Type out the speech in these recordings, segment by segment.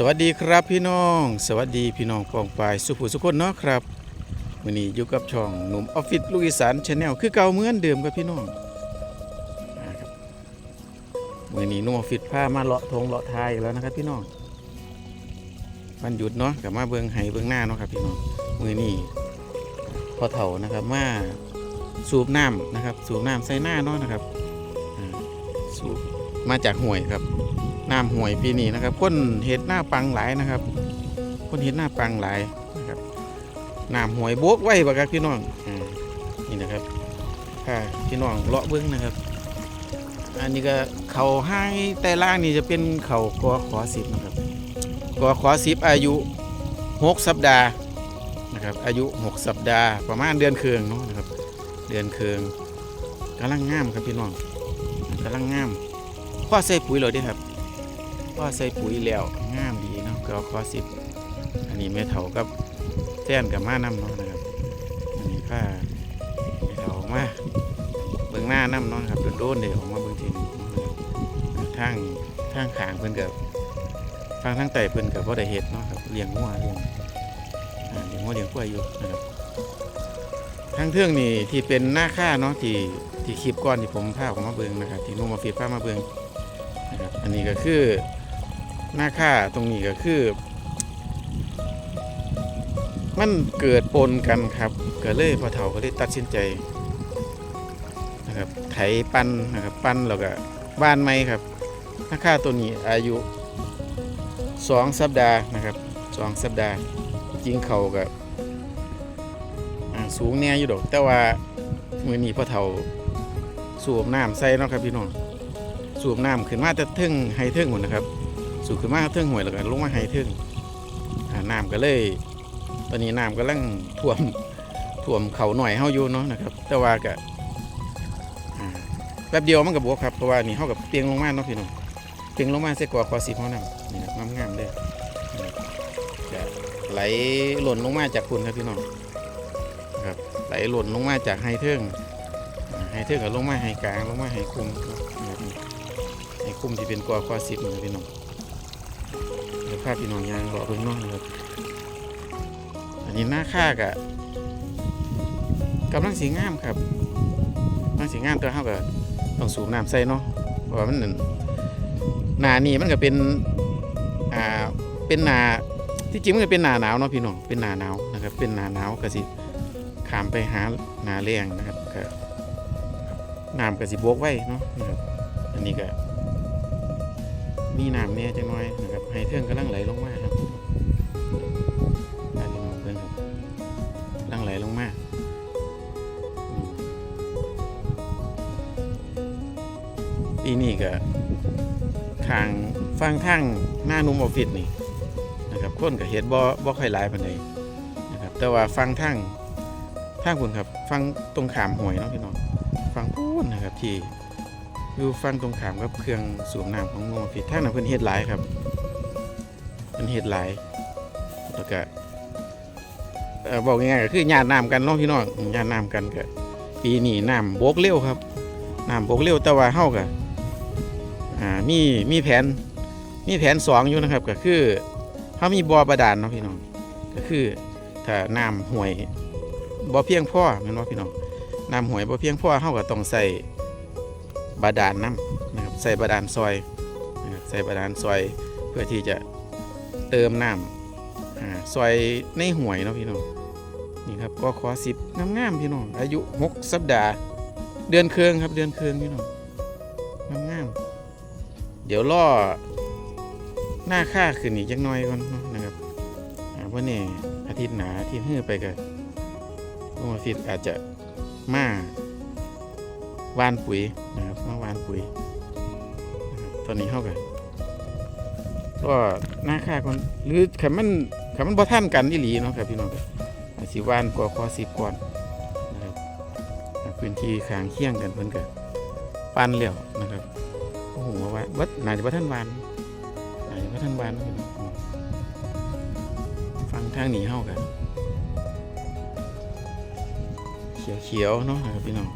สวัสดีครับพี่น้อง สวัสดีพี่น้องปองปายสุภูสุคนเนาะครับวันนี้อยู่กับช่องหนุ่มออฟฟิศลูกอีสานชาแนลคือเก่าเหมือนเดิมครับพี่น้องวันนี้หนุ่มออฟฟิศพามาเลาะทงเลาะทายอีกแล้วนะครับพี่น้องวันหยุดเนาะกับมาเบิงไห้เบิงหน้าเนาะครับพี่น้องมือนี้พอเถ่านะครับมาสูบน้ำนะครับ สูบน้ำใส่หน้าเนาะนะครับสูบมาจากห่วยครับ น้ำห่วยปีนี้นะครับคนเห็ดหน้าปังหลายนะครับ คนเห็ดหน้าปังหลายนะครับน้ำห่วยโบกไว้บ่ครับพี่น้องอนี่นะครับค่ะพี่น้องเลาะเบิ้องนะครับ อันนี้ก็เขาให้แต่ล่างนี่จะเป็นเขากอขอสิบนะครับกอขอสิบอายุหกสัปดาห์นะครับ อายุหกสัปดาห์ประมาณเดือนเคืองเนาะนะครับ เดือนเคืองกำลังงามครับพี่น้องกำลังงามพ่อใส่ปุ๋ยเลยดิครับ พ่อใส่ปุ๋ยแล้วงามดีเนาะก็ขอสิบอันนี้แม่เถากับแฟนกับมาน้ำเนาะนะครับอันนี้ผ้าแม่เถามาเบิ่งหน้าน้ำเนาะครับโดนๆเดี๋ยวออกมาเบิ่งทีนึงเนาะนะครับทางทางขางเพิ่นกับฟังทางไต่เพิ่นกับบ่ได้เฮ็ดเนาะครับเลี้ยงงัวเลี้ยงอ่าเลี้ยงงัวเลี้ยงกล้วยอยู่นะครับทางเทื่องนี่ที่เป็นหน้าค่าเนาะที่ที่คลิปก้อนที่ผมพาออกมาเบิ่งนะครับที่นุ่มมาฟีดพามาเบิ่งนะครับอันนี้ก็คือ หน้าค่าตรงนี้ก็คือ มันเกิดปนกันครับก็เลยพอเฒ่าก็เลยตัดสินใจนะครับไถปันนะครับปันแล้วก็บ้านไม้ครับหน้าค่าตัวนี้อายุสองสัปดาห์นะครับสองสัปดาห์จริงเขาก็สูงแน่อยู่ดอก แต่ว่ามือนี้พอเฒ่าสูบน้ำใส่เนาะครับพี่น้องสูบน้ำขึ้นมาจะทึ่งไฮเทิงหมดนะครับ สูบขึ้นมาเทิงหวยแล้วก็ลงมาไฮเทิงอ่าน้ำก็เลย ตอนนี้น้ำกำลังท่วมท่วมเขาหน่อยเฮาอยู่เนาะนะครับ แต่ว่าก็แป๊บเดียวมันก็บวกครับเพราะว่านี่เฮากับเตียงลงมาเนาะพี่น้องเตียงลงมาเสกว่าคอสีเฮานํนี่นะงามๆเลยจะไหลหล่นลงมาจากคุณครับพี่น้องครับไหลหล่นลงมาจากไฮเทิงอ่าไฮเทิงก็ลงมาไฮกลางลงมาไฮคุมไอ้คุ้มที่เป็นกว่าควาสิบนะพี่น้อง เดี๋ยวข้าพี่น้องยางรอเพิ่งน้องครับอันนี้หน้าค่ากะกำลังสีงามครับกำลังสีงามตัวเท่ากับต้องสูบน้ำใส่เนาะเพราะว่ามันหนานี่มันก็เป็นอ่าเป็นหนาที่จริงมันก็เป็นหนาหนาวเนาะพี่น้องเป็นหนาหนาวนะครับ เป็นหนาหนาวก็สิขามไปหาหนาแรงนะครับก็น้ำก็สิบวกไว้เนาะนะครับอันนี้ก็ มีน้ำเนี่ยจังน้อยนะครับให้เทื่องกำลังไหลลงมาครับอันนี้มองเพื่อนครับกำลังไหลลงมาปีนี้ก็ทางฟังทางหน้านุ่มออฟฟิศนี่นะครับคนก็เห็ดบ่บ่ค่อยหลายปานใดนะครับ แต่ว่าฟังทางทางคุณครับ ฟังตรงขามหวยเนาะพี่น้องฟังพูนนะครับที่ อยู่ฟังตรงขามกับเครื่องสูบน้ำของโมฟิตทานั้นเพิ่นเฮ็ดหลายครับเพิ่นเฮ็ดหลายแล้วก็เอ่อบอกง่ายๆก็คือญาติน้ำกันน้องพี่น้องญาติน้ำกันก็ปีนี้น้ำบกเร็วครับน้ำบกเร็วแต่ว่าเฮาก็อ่ามีมีแผนมีแผนสองอยู่นะครับ ก็คือเฮามีบ่อบาดาลเนาะพี่น้องก็คือถ้าน้ำห่วยบ่เพียงพอแม่นบ่พี่น้องน้ำห่วยบ่เพียงพอเฮาก็ต้องใส่ บาดาลน้ำนะครับใส่บาดาลซอยนะครับใส่บาดาลซอยเพื่อที่จะเติมน้ำอ่าซอยในห่วยเนาะพี่น้องนี่ครับก็ขอสิบงามๆพี่น้องอายุหกสัปดาห์ เดือนเคืองครับเดือนเคืองพี่น้องงามๆเดี๋ยวล่อหน้าค่าขึ้นอีกจักน้อยก่อนนาะนะครับอ่าวันนี้อาทิตย์หนาอาทิตย์หื้อไปก็ลงมาฟิตอาจจะมา วานปุ๋ยนะครับมาวานปุ๋ยตอนนี้เข้ากันก็หน้าค่าคนหรือขันมันขันมันบ่ท่านกันอีหลีเนาะครับพี่น้องสิวานกว่าคอสิบก่อนนะครับพื้นที่ขางเคียงกันเพิ่นก็ปันแล้วนะครับโอ้โหว่าวัดน่าจะบ่ท่านวานน่าจะบ่ท่านวานพี่น้องฟังทางหนีเข้ากันเขียวๆเนาะครับพี่น้อง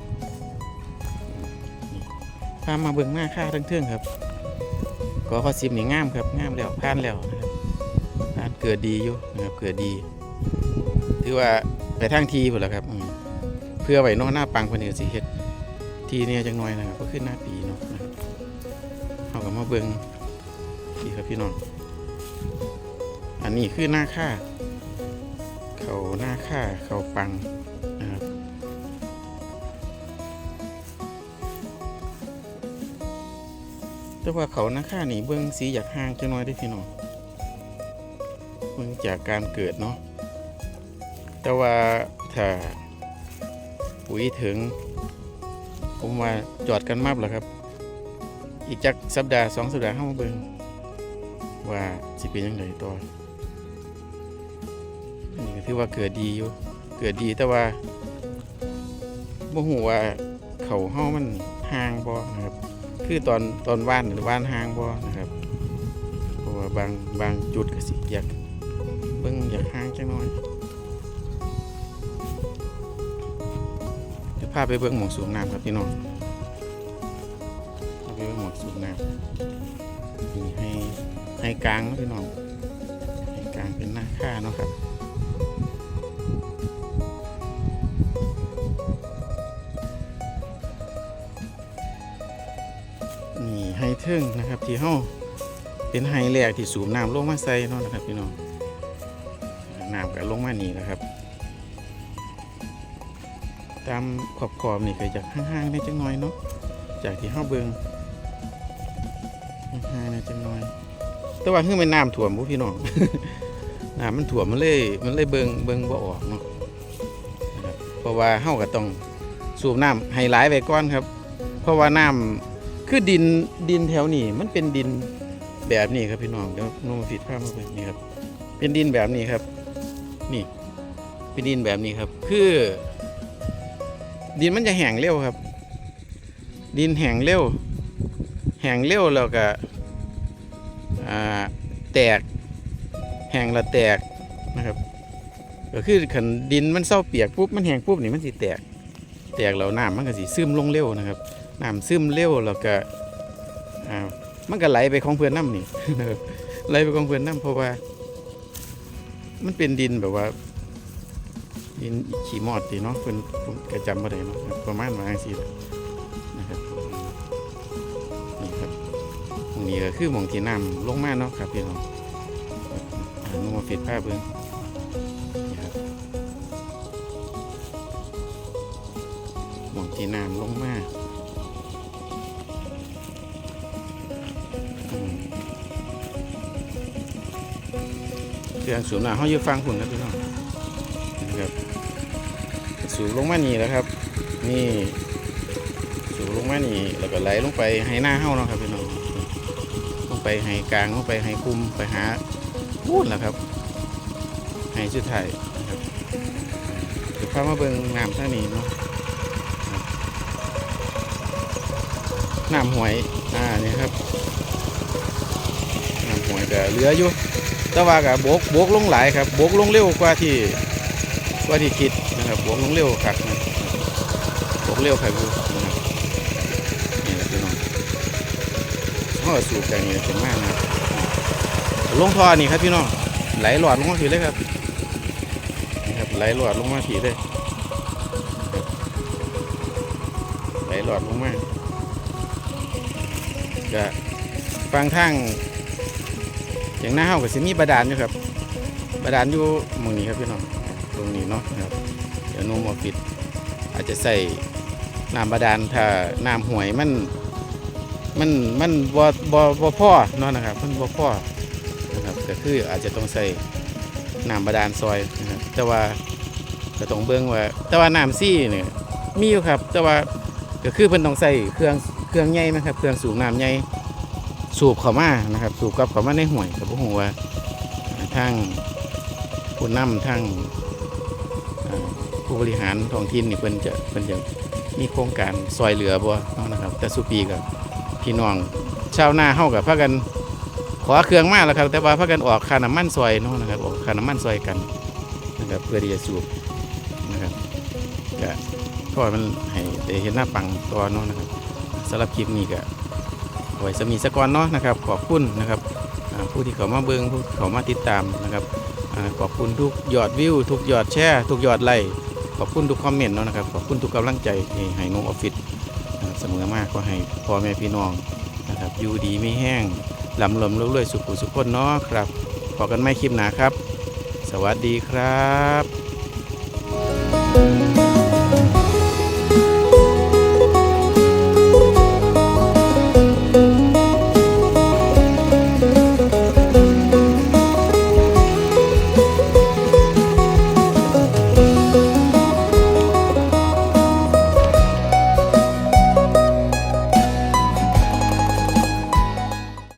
พามาเบิ่งมาค่าทั้งเทื่องครับก็ข้อสิบนี่งามครับงามแล้วผ่านแล้วนะครับเกิดดีอยู่นะครับเกิดดี ถือว่าไปทางทีหมดแล้วครับเพื่อไว้นอกหน้าปังคนนี้สิเฮ็ดทีเนี่ยจังน้อยนะครับก็ขึ้นหน้าปีเนาะเอากับมาเบิงพี่ครับพี่น้องอันนี้คือหน้าค่าเขาหน้าค่าเขาปัง แต่ว่าเขาหน้าค่านี่เบื้องสีอยากห่างจังน้อยได้พี่น้องเบื้องจากการเกิดเนาะแต่ว่าถ้าปุ๋ยถึง ผมว่าจอดกันมับแล้วครับ อีกจักสัปดาห์สองสัปดาห์เข้ามาเบิ่งว่าสิเป็นยังไงต่ออันนี้ก็ถือว่าเกิดดีอยู่ เกิดดีแต่ว่าบ่ฮู้ว่าเขาเฮามันห่างบ่ครับ คือตอนตอนว่านหรือว่านห่างบ่นะครับเพราะว่าบางบางจุดก็สิอยากเบิ่งอยากห่างจังน้อยเดี๋ยวพาไปเบิ่งหมองสูบน้ำครับพี่น้องพาไปเบิ่งหมองสูบน้ำมีให้ให้กลางนะพี่น้องให้กลางเป็นหน้าค่าเนาะครับ เทิงนะครับ ที่เฮาเป็นไฮแรกที่สูบน้ำลงมาใส่เนาะนะครับพี่น้องน้ำก็ลงมานี่นะครับ ตามขอบขอบๆนี่ก็จากห่างๆได้จังน้อยเนาะจากที่เฮาเบิงห่างๆได้จังน้อย แต่ว่าคือมันน้ำท่วมบุพี่น้องน้ำมันท่วมมันเลยมันเลยเบิงเบิงบ่ออกเนาะเพราะว่าเฮาก็ต้องสูบน้ำให้หลายไว้ก่อนครับ เพราะว่าน้ำ คือดินดินแถวนี้มันเป็นดินแบบนี้ครับพี่น้องเดี๋ยวน้มผิดภาพมาเป็นนี่ครับ เป็นดินแบบนี้ครับ นี่ เป็นดินแบบนี้ครับ คือ ดินมันจะแห้งเร็วครับ ดินแห้งเร็วแห้งเร็วแล้วก็แตกแห้งล้วแตกนะครับก็คือขันดินมันเศร้าเปียกปุ๊บมันแห้งปุ๊บนี่มันสิแตก แตกแล้วน้ำมันก็สิซึมลงเร็วนะครับ น้ำซึมเร็วแล้วก็มันก็ไหลไปของเพื่อนน้ำนี่ไหลไปของเพื่อนน้ำเพราะว่า มันเป็นดินแบบว่า ดินขี้มอดดีเนาะเพื่อนผมก็จำมาได้เนาะประมาณว่าสินะครับนี่ครับตรงนี้ก็คือหมองที่น้ำลงมาเนาะครับพี่น้องอ่านุ่มมาฟิดผ้าเบิ้งนี่ครับหมองที่น้ำลงมา เครื่องสูบน้ำเขาอยู่ฟังคุณครับพี่น้องนะครับสูบลงมานี่แหล้วครับ นี่สูบลงมานี่แล้วก็ไหลลงไปให้หน้าเฮ้าเนาะครับพี่น้องลงไปให้กลางลงไปให้คุมไปหาพูดแหละครับให้ชุดไทยนะครับเดี๋ยวพามาเบิ่งน้ำท่านี้เนาะน้ำหวยอ่านี่ครับน้ำหวยก็เหลืออยู่ แต่ว่ากับบกบกลงหลายครับบกลงเร็วกว่าที่กว่าที่คิดนะครับบกลงเร็วครับบกเร็วครับนะครับนี่แหละพี่น้องเขาก็สูบอย่งนี้เป็นมากนะลงท่อนี่ครับพี่น้องไหลหลอดลงมาผีเลยครับนี่ครับไหลหลอดลงมาผีเลยไหลหลอดลงมาก็ฟังทาง อย่างหน้าเฮาก็สิมีบาดาลอยู่ครับบาดาลอยู่หมองนี้ครับพี่น้องตรงนี้เนาะครับเดี๋ยวโนมอปิด อาจจะใส่น้ำบาดาลถ้าน้ำห่วยมันมันมันบ่บ่บ่พอเนาะนะครับมันบ่พอนะครับก็คืออาจจะต้องใส่น้ำบาดาลซอยนะครับแต่ว่าก็ต้องเบิ่งว่า แต่ว่าน้ำซี่เนี่ยมีอยู่ครับ แต่ว่าก็คือเพิ่นต้องใส่เครื่องเครื่องใหญ่นะครับ เครื่องสูบน้ำใหญ่ สูบเข้ามานะครับ สูบกลับเข้ามาในห่วยกับพวกหัวาทางผู้นำทางผู้บริหารท้องถิ่นนี่เพิ่นจะเพิ่นจะมีโครงการซอยเหลือบ่เนาะนะครับ แต่สุปีกับพี่น้องชาวนาเฮากับพากันขอเครื่องมาแล้วครับ แต่ว่าพากันออกค่าน้ำมันซอยเนาะนะครับออกค่าน้ำมันซอยกันนะครับเพื่อที่จะสูบนะครับก็ก็มันให้ได้เห็นหน้าปังตัวเนาะนะครับสำหรับคลิปนี้ก็ ไว้สมีสกอนเนาะนะครับ ขอบคุณนะครับผู้ที่เขามาเบิงผู้เขามาติดตามนะครับอขอบคุณทุกยอดวิวทุกยอดแชร์ทุกยอดไลค์ขอบคุณทุกคอมเมนต์เนาะนะครับขอบคุณทุกกำลังใจให้นงออฟฟิศเสมอมากก็ให้พ่อแม่พี่น้องนะครับอยู่ดีไม่แห้งลำลมเรื่อยๆสุขุสุขคนเนาะครับพอกันไม่คลิปหนาครับ สวัสดีครับ